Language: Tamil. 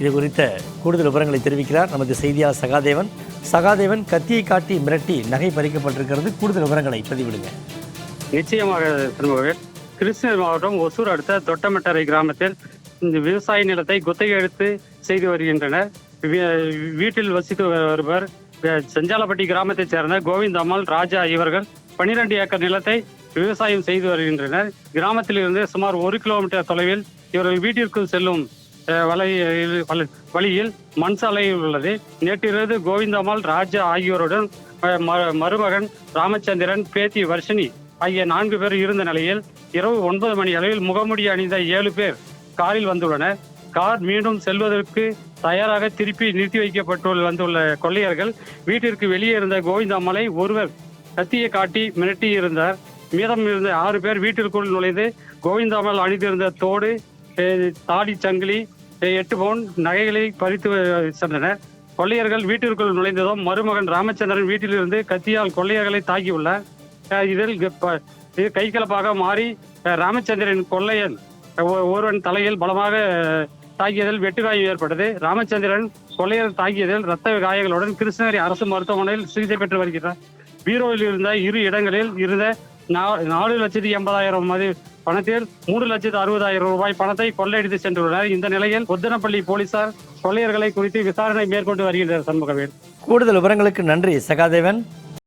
இது குறித்த கூடுதல் விவரங்களை தெரிவிக்கிறார் நமது செய்தியாளர் சகாதேவன். சகாதேவன் கத்தியை காட்டி மிரட்டி நகை பறிக்கப்பட்டிருக்கிறது. கூடுதல் விவரங்களை பதிவிடுங்க. நிச்சயமாக திரும்பவேல் கிருஷ்ணகிரி மாவட்டம் ஒசூர் அடுத்த தொட்டமட்டரை கிராமத்தில் இந்த விவசாய நிலத்தை குத்தகை எடுத்து செய்து வருகின்றனர். வீட்டில் வசித்து வருவர் செஞ்சாலப்பட்டி கிராமத்தைச் சேர்ந்த கோவிந்தம்மாள் ராஜா இவர்கள் பனிரெண்டு ஏக்கர் நிலத்தை விவசாயம் செய்து வருகின்றனர். கிராமத்திலிருந்து சுமார் ஒரு கிலோமீட்டர் தொலைவில் இவர்கள் வீட்டிற்குள் செல்லும் வலையில் வழியில் மண் சாலையில் உள்ளது. நேற்றிரவு கோவிந்தம்மாள் ராஜா ஆகியோருடன் ம- மருமகன் ராமச்சந்திரன் பேத்தி வர்ஷினி ஆகிய நான்கு பேர் இருந்த நிலையில் இரவு ஒன்பது மணி அளவில் முகமுடி அணிந்த ஏழு பேர் காரில் வந்துள்ளனர். கார் மீண்டும் செல்வதற்கு தயாராக திருப்பி நிறுத்தி வைக்கப்பட்டு வந்துள்ள கொள்ளையர்கள் வீட்டிற்கு வெளியே இருந்த கோவிந்தாமலை ஒருவர் கத்தியை காட்டி மிரட்டி இருந்தார். மீதம் இருந்த ஆறு பேர் வீட்டிற்குள் நுழைந்து கோவிந்தாமல் அணிந்திருந்த தோடு தாடி சங்கிலி எட்டு பவுன் நகைகளை பறித்து சென்றனர். கொள்ளையர்கள் வீட்டிற்குள் நுழைந்ததும் மருமகன் ராமச்சந்திரன் வீட்டிலிருந்து கத்தியால் கொள்ளையர்களை தாக்கியுள்ள இதில் இது கைகலப்பாக மாறி ராமச்சந்திரன் கொள்ளையன் ஒருவன் தலையில் பலமாக தாக்கியதில் வெட்டுகாயம் ஏற்பட்டது. ராமச்சந்திரன் கொள்ளையர் தாக்கியதில் ரத்த காயங்களுடன் கிருஷ்ணகிரி அரசு மருத்துவமனையில் சிகிச்சை பெற்று வருகிறார். பீரோவில் இருந்த இரு இடங்களில் இருந்த நா- நாலு லட்சத்தி எண்பதாயிரம் மதி பணத்தில் மூன்று லட்சத்து அறுபதாயிரம் ரூபாய் பணத்தை கொள்ளையடித்து சென்றுள்ளனர். இந்த நிலையில் ஒத்தனப்பள்ளி போலீசார் கொள்ளையர்களை குறித்து விசாரணை மேற்கொண்டு வருகின்றனர் சண்முகவேல். கூடுதல் விவரங்களுக்கு நன்றி. சகாதேவன்.